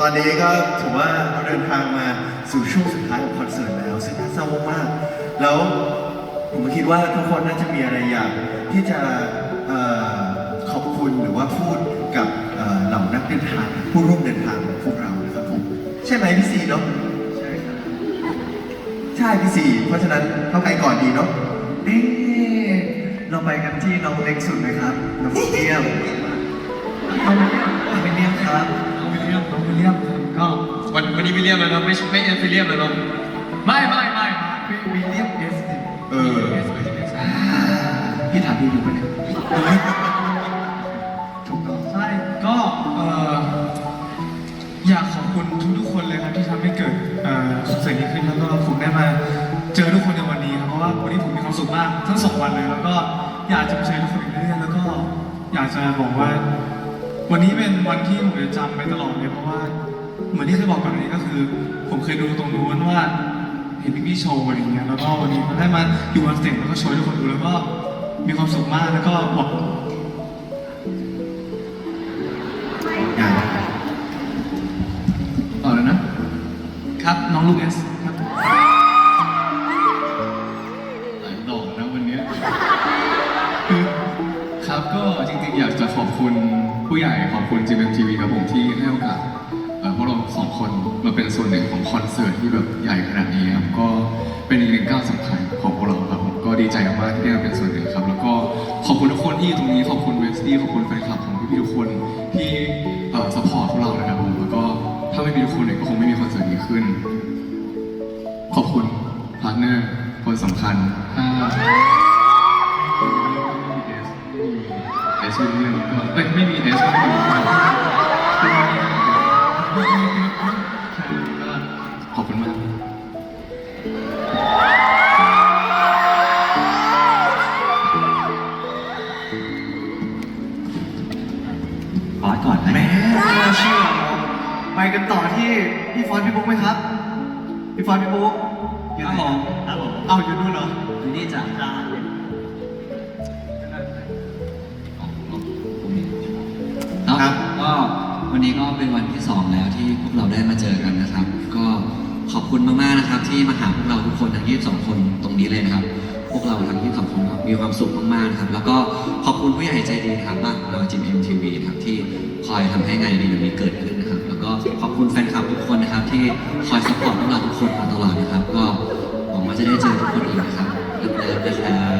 ตอนนี้ก็ถือว่าเราเดินทางมาสู่ช่วงสุดท้ายของคอนเสิร์ตแล้ว ซึ่งน่าเศร้ามากๆแล้วผมก็คิดว่าทุกคนน่าจะมีอะไรอยากที่จะเอ่อขอบคุณหรือว่าพูดกับเอ่อเหล่านักเดินทางผู้ร่วมเดินทางของพวกเรานะครับผมใช่ไหมพี่ซีเนาะใช่ครับใช่พี่ซีเพราะฉะนั้นเข้าใครก่อนดีเนาะเอ๊ะเราไปกันที่น้องเล็กสุดไหมครับน้องเลียมน้องวิลเลียมครับน้องวิลเลียม น้องวิลเลียมก็วันวันนี้วิลเลียมแล้วเนอะไม่ใช่ไม่เอฟวิลเลียมแล้วเนอะไม่ไม่ไม่ไม่วิลเลียมเอสเออเอสเอสพี่ถามพี่ดูปะเนี่ยถูกต้องใช่ก็เอ่ออยากขอบคุณทุกๆคนเลยครับที่ทำให้เกิดเอ่อคอนเสิร์ตนี้ขึ้นแล้วก็ผมได้มาเจอทุกคนในวันนี้ครับเพราะว่าวันนี้ผมมีความสุขมากทั้งสองวันเลยแล้วก็อยากจะมาเจอทุกคนอีกเรื่อยๆแล้วก็อยากจะบอกว่า วันนี้เป็นวันที่ผมจะจำไปตลอดเลยเพราะว่า เหมือนที่เคยบอกก่อนอันนี้ก็คือ ผมเคยดูตรงนู้นว่า เห็นพี่ๆโชว์อะไรอย่างเงี้ยแล้วก็วันนี้ได้มาอยู่บนสเตจแล้วก็โชว์ให้ทุกคนดูแล้วก็มีความสุขมากแล้วก็หวังอ่าต่อแล้วนะครับน้องลูกเอส มาเป็นส่วนหนึ่งของคอนเสิร์ตที่แบบใหญ่ขนาดนี้ครับก็เป็นอีกหนึ่งก้าวสำคัญของพวกเราครับผมก็ดีใจมากที่ได้มาเป็นส่วนหนึ่งครับ แล้วก็ขอบคุณทุกคนที่อยู่ตรงนี้ขอบคุณเวสตี้ขอบคุณแฟนคลับของพี่ๆทุกคนที่เอ่อสปอร์ตพวกเรานะครับผมแล้วก็ถ้าไม่มีทุกคนเนี่ยก็คงไม่มีคอนเสิร์ตนี้ขึ้น ขอบคุณพาร์ทเนอร์คนสำคัญถ้าเอสวิลเลียมก็เอ้ยไม่มีเอสก็ไม่มี ไปกันต่อที่พี่ฟอนต์พี่บุ๊กไหมครับ พี่ฟอนต์พี่บุ๊กอยู่ไหนครับผมเอาอยู่นู่นเหรอ อยู่นี่จ้ะจ้าครับก็วันนี้ก็เป็นวันที่สองแล้วที่พวกเราได้มาเจอกันนะครับ ก็ขอบคุณมากๆนะครับ ที่มาหาพวกเราทุกคนทั้ง 22 คนตรงนี้เลยนะครับ พวกเราทั้ง 22 คนครับมีความสุขมากๆนะครับ แล้วก็ขอบคุณผู้ใหญ่ใจดีนะครับบ้านของเราจิมเอ็มทีวีครับที่คอยทำให้งานดีๆแบบนี้เกิดขึ้นนะครับแล้ว ก็ขอบคุณแฟนคลับทุกคนนะครับ ที่คอยสปอร์ตพวกเราทุกคนมาตลอดนะครับ ก็หวังว่าจะได้เจอทุกคนอีกนะครับเลิฟๆนะครับ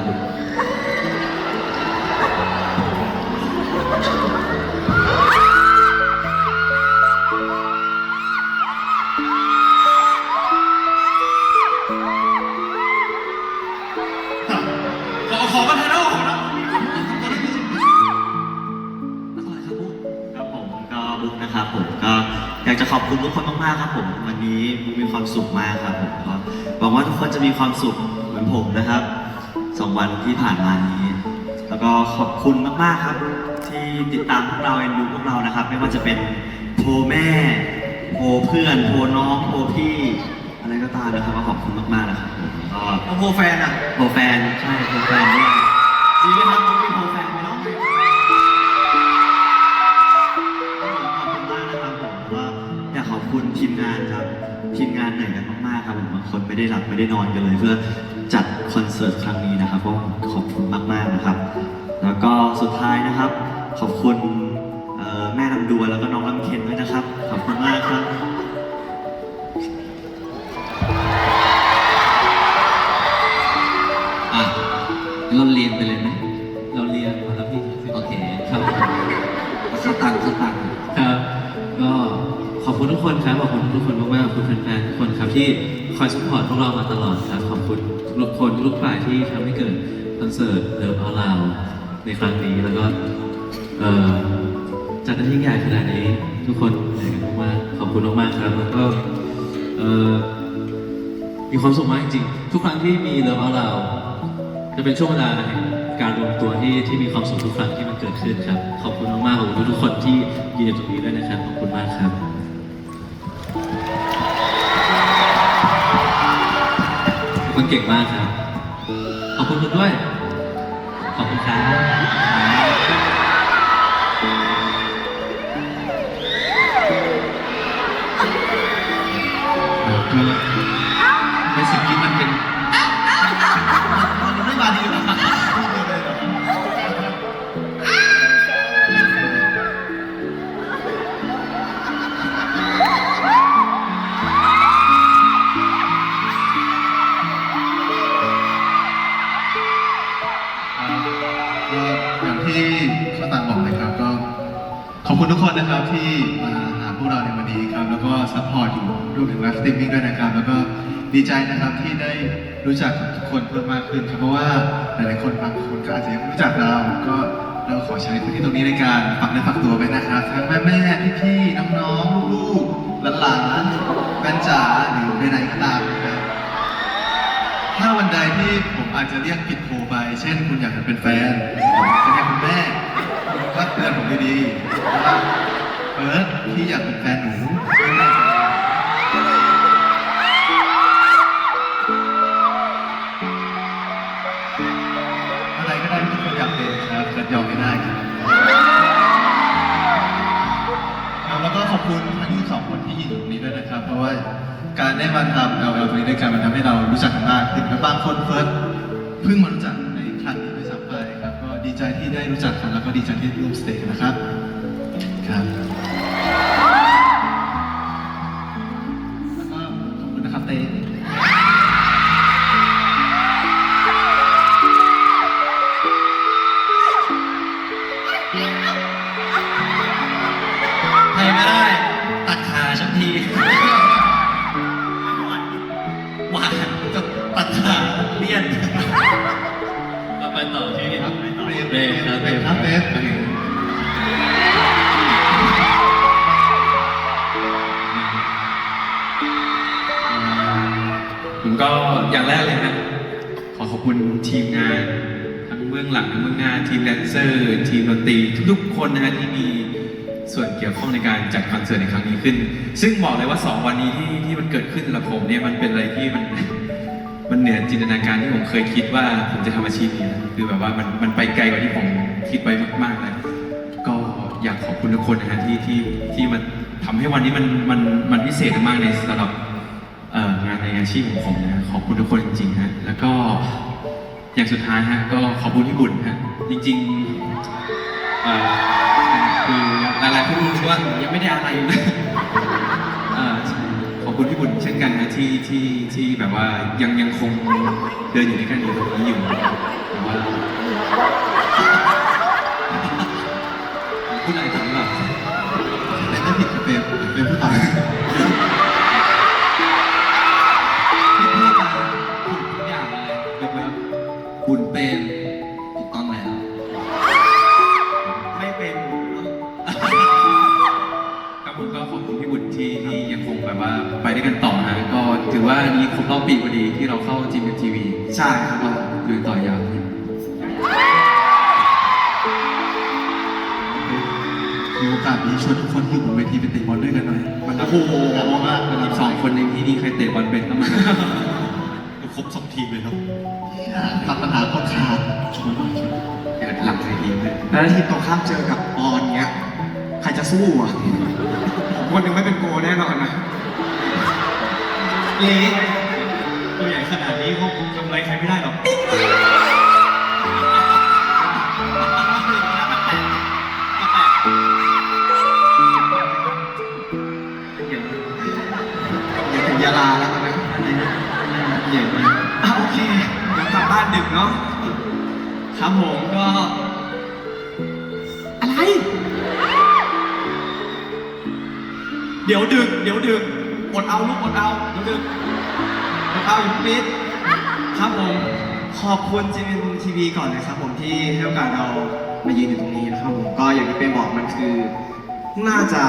อยากจะขอบคุณทุกคนมากๆครับผมวันนี้บุ๊กมีความสุขมากครับผมก็หวังว่าทุกคนจะมีความสุขเหมือนผมนะครับสองวันที่ผ่านมานี้ แล้วก็ขอบคุณมากๆครับ ที่ติดตามพวกเราเอ็นดูพวกเรานะครับ ไม่ว่าจะเป็นโพลแม่โพลเพื่อนโพลน้องโพลพี่อะไรก็ตามนะครับก็ขอบคุณมากๆนะครับผมก็โอ้โหแฟนอะโปรแฟนใช่โปรแฟนด้วยดีไหมครับ งานเหนื่อยกันมากๆครับผมบางคนไม่ได้หลับไม่ได้นอนกันเลย เพื่อจัดคอนเสิร์ตครั้งนี้นะครับก็ขอบคุณมากๆนะครับ แล้วก็สุดท้ายนะครับ ขอบคุณเอ่อแม่ลำดวนแล้วก็น้องลำเค็นด้วยนะครับ ขอบคุณมากครับอะเราเรียนไปเลยไหมเราเรียนมาแล้วพี่ โอเคครับผมสตังค์สตังค์ครับก็ขอบ คุณทุกคนครับขอบคุณทุกคนมากๆขอบคุณแฟนๆทุกคนครับที่คอยสปอร์ตพวกเรามาตลอดครับขอบคุณทุกคนทุกฝ่ายที่ทำให้เกิดคอนเสิร์ตเลิฟออลาวในครั้งนี้แล้วก็เอ่อจัดได้ยิ่งใหญ่ขนาดนี้ ทุกคนเหนื่อยกันมากๆขอบคุณมากๆครับแล้วก็เอ่อมีความสุขมากจริงๆทุกครั้งที่มีเลิฟออลาจะเป็นช่วงเวลาแห่งการรวมตัวที่ที่มีความสุขทุกครั้งที่มันเกิดขึ้นครับ ขอบคุณมากๆขอบคุณทุกๆคนที่ยืนอยู่ตรงนี้ด้วยนะครับขอบคุณมากครับ คุณเก่งมากครับ ขอบคุณคุณด้วย ขอบคุณครับ ที่ข้าตังบอกเลยครับก็ขอบคุณทุกคนนะครับที่มาหาพวกเราในวันนี้ครับ แล้วก็ซัพพอร์ตอยู่รวมถึงไลฟ์สตรีมมิ่งด้วยนะครับ แล้วก็ดีใจนะครับที่ได้รู้จักทุกคนเพิ่มมากขึ้นครับเพราะว่าหลายๆคนบางคนก็อาจจะยังไม่รู้จักเรา ก็เราขอใช้พื้นที่ตรงนี้ในการฝากเนื้อฝากตัวไปนะครับทั้งแม่แม่ๆพี่ๆน้องๆลูกๆหลานๆแฟนจ๋าหรือใดๆก็ตามนะครับถ้าวันใดที่ผมอาจจะเรียกผิดโทรไป เช่นคุณอยากจะเป็นแฟนผม ม่ก็เตือนผมดีๆว่าเฟิร์สพี่อยากเป็นแฟนหนูอะไรก็ได้ที่ทุกคนอยากเป็นครับก็ยอมไม่ได้ครับครับแล้วก็ขอบคุณทั้ง22คนที่อยู่ตรงนี้ด้วยนะครับ เพราะว่าการได้มาทำ LL ตรงนี้ด้วยกันมันทำให้เรารู้จักกันมากขึ้นและบางคนเฟิร์สเพิ่งมารู้จัก ดีใจที่ได้รู้จักกันแล้วก็ดีใจที่ได้ร่วมสเตจนะครับ ครับแล้วก็ขอบคุณนะครับเต้ไม่ได้ ผมก็อย่างแรกเลยนะขอขอบคุณทีมงาน ทั้งเบื้องหลังทั้งเบื้องหน้าทีมแดนเซอร์ ทีมดนตรีทุกๆคนนะฮะที่มีส่วนเกี่ยวข้องในการจัดคอนเสิร์ตในครั้งนี้ขึ้น ซึ่งบอกเลยว่า 2 วันนี้ที่ที่มันเกิดขึ้นสำหรับผมเนี่ยมันเป็นอะไรที่มันมันเหนือจินตนาการที่ผมเคยคิดว่าผมจะทำอาชีพนี้คือแบบว่ามันมันไปไกลกว่าที่ผมคิดไว้มากๆเลยก็อยากขอบคุณทุกคนนะฮะที่ที่ที่มันทำให้วันนี้มันมันมันพิเศษมากในสำหรับ งานในอาชีพของผมนะขอบคุณทุกคนจริงๆฮะแล้วก็อย่างสุดท้ายฮะก็ขอบคุณพี่บุญฮะจริงๆคือหลายๆคนรู้สึกว่ายังไม่ได้อะไรเลยเอ่อใช่ขอบคุณพี่บุญเช่นกันนะที่ที่ที่แบบว่ายังยังคงเดินอยู่ในกันอยู่ตรงนี้อยู่แต่ว่า ก็อยู่ต่อยาวขึ้นมีโอกาสนี้ชวนทุกคนที่อยู่บนเวทีไปเตะบอลด้วยกันหน่อยมันโอ้โหมากๆอีกสองคนในที่นี้ใครเตะบอลเป็นก็มาครบสองทีมเลยครับตัดปัญหาคนขาดชวนหน่อยชวนเดี๋ยวหลังใส่ทีมเลยแล้วทีมตรงข้ามเจอกับปอนเงี้ย ใครจะสู้อะผมคนหนึ่งไม่เป็นโกแน่นอนนะเละ ตัวใหญ่ขนาดนี้คงทำอะไรใครไม่ได้หรอกอย่าถึงยาลาแล้วตอนนั้นใหมากอะโอเคเดี๋ยวกลับบ้านดึกเนาะ ครับผมก็ อะไร เดี๋ยวดึก เดี๋ยวดึก อดเอาลูกอดเอาเดี๋ยวดึก อดเอาอยู่ปิดครับผม ขอบคุณจีเอ็นทีวีก่อนนะครับผมที่ให้โอกาสเรามายืนอยู่ตรงนี้นะครับผมก็อย่างที่เป้บอกมันคือ น่าจะ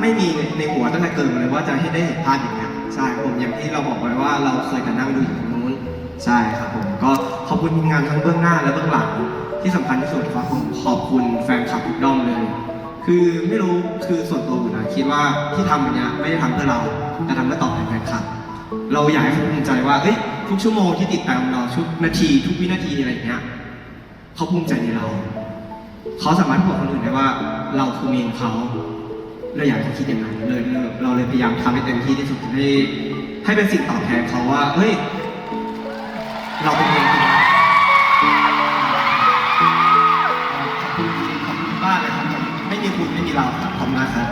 ไม่มีในหัวตั้งแต่เกิดมาเลยว่าจะให้ได้เห็นภาพอย่างนี้นใช่ครับผมอย่างที่เราบอกไว้ว่าเราเคยกันนั่งดูอยู่ตรงนู้นใช่ครับผมก็ขอบคุณทีมงานทั้งเบื้องหน้าและเบื้องหลังที่สำคัญที่สุดครับผมขอบคุณแฟนคลับทุกด้อมเลย คือไม่รู้คือส่วนตัวผมนะคิดว่าที่ทำแบบเนี้ยไม่ได้ทำเพื่อเราแต่ทำเพื่อตอบแทนแฟนคลับ เราอยากให้เขาภูมิใจว่าเอ้ยทุกชั่วโมงที่ติดตามเราทุกนาที ทุกวินาทีอะไรอย่างเงี้ยเขาภูมิใจในเรา เขาสามารถบอกคนอื่นได้ว่า เราคือเมนเขาเราอยากให้เขาคิดอย่างนั้นเลยเราเลยพยายามทำให้เต็มที่ที่สุดให้ให้เป็นสิ่งตอบแทนเขาว่าเฮ้ยเราเป็นเองขอบคุณจริงๆขอบคุณบ้านเลยครับไม่มีคุณไม่มีเราครับขอบคุณมากครับ